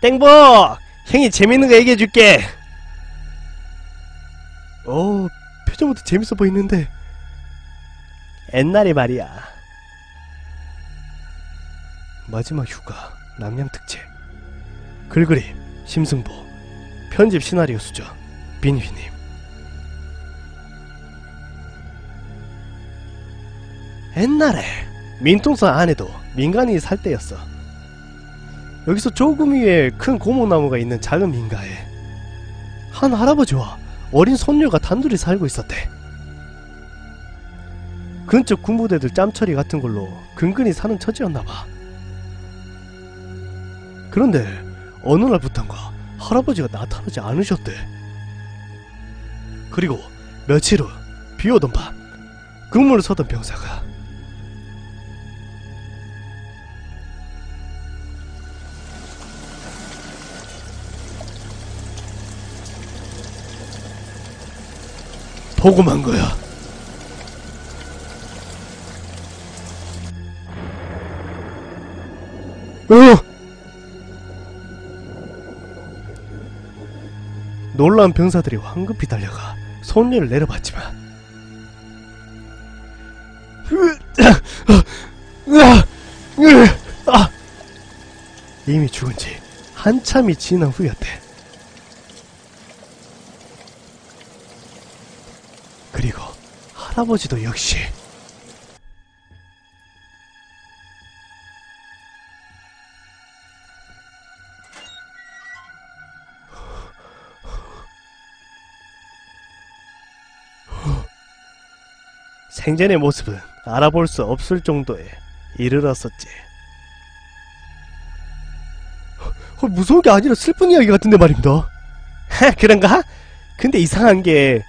땡보! 형이 재밌는 거 얘기해줄게! 어, 표정부터 재밌어 보이는데. 옛날에 말이야. 마지막 휴가, 남양특집. 글그림, 심승보. 편집 시나리오 수정, 빈휘님. 옛날에 민통선 안에도 민간인이 살 때였어. 여기서 조금 위에 큰 고목나무가 있는 작은 민가에 한 할아버지와 어린 손녀가 단둘이 살고 있었대. 근처 군부대들 짬처리 같은 걸로 근근히 사는 처지였나봐. 그런데 어느 날부턴가 할아버지가 나타나지 않으셨대. 그리고 며칠 후 비오던 밤 근무를 서던 병사가 보고만 거야. 어! 놀란 병사들이 황급히 달려가 손녀를 내려봤지만 아! 이미 죽은 지 한참이 지난 후였대. 그리고 할아버지도 역시 생전의 모습은 알아볼 수 없을 정도에 이르렀었지. 어, 무서운 게 아니라 슬픈 이야기 같은데 말입니다. 하, 그런가? 근데 이상한 게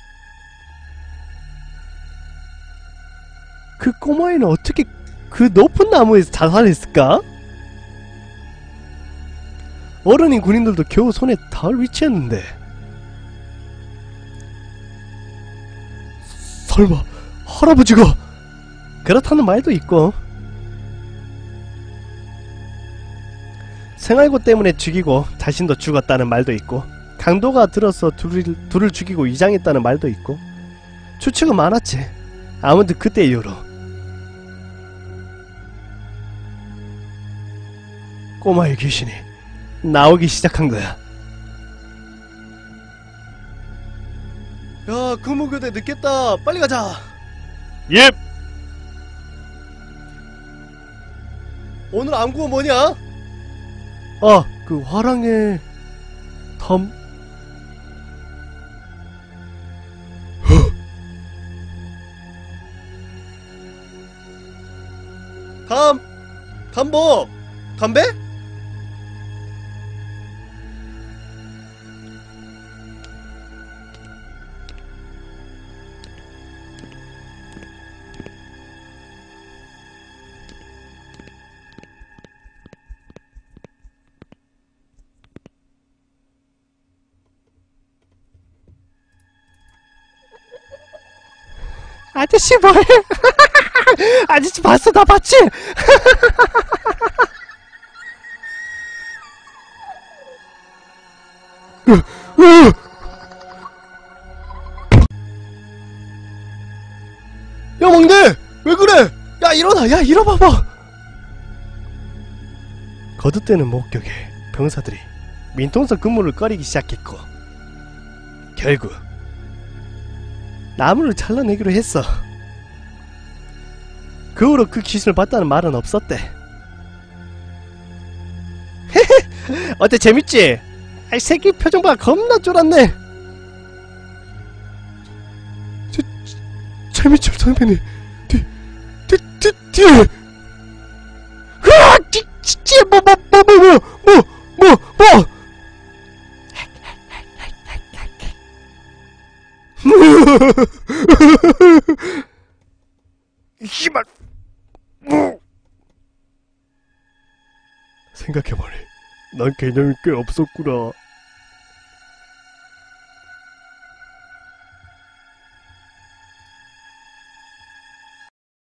그 꼬마애는 어떻게 그 높은 나무에서 자살했을까? 어른인 군인들도 겨우 손에 닿을 위치였는데. 설마 할아버지가? 그렇다는 말도 있고. 생활고 때문에 죽이고 자신도 죽었다는 말도 있고 강도가 들어서 둘을, 둘을 죽이고 이장했다는 말도 있고 추측은 많았지. 아무튼 그때 이후로 꼬마의 귀신이 나오기 시작한 거야 야 근무교대 늦겠다 빨리 가자 예. 오늘 안구가 뭐냐? 아, 그 화랑의 담. 담, 담보, 담배? 아저씨 뭐해? 아저씨 봤어 나 봤지? 야 막내 왜 그래? 야 일어나 야 일어봐봐 거듭되는 목격에 병사들이 민통선 근무를 꺼리기 시작했고 결국 나무를 잘라내기로 했어. 그 후로 그 귀신을 봤다는 말은 없었대. 어때 재밌지? 아이 새끼 표정 봐 겁나 쫄았네. 재밌죠 선배님. 뒤, 뒤, 뒤, 뒤. 이발. 생각해보니 난 개념이 꽤 없었구나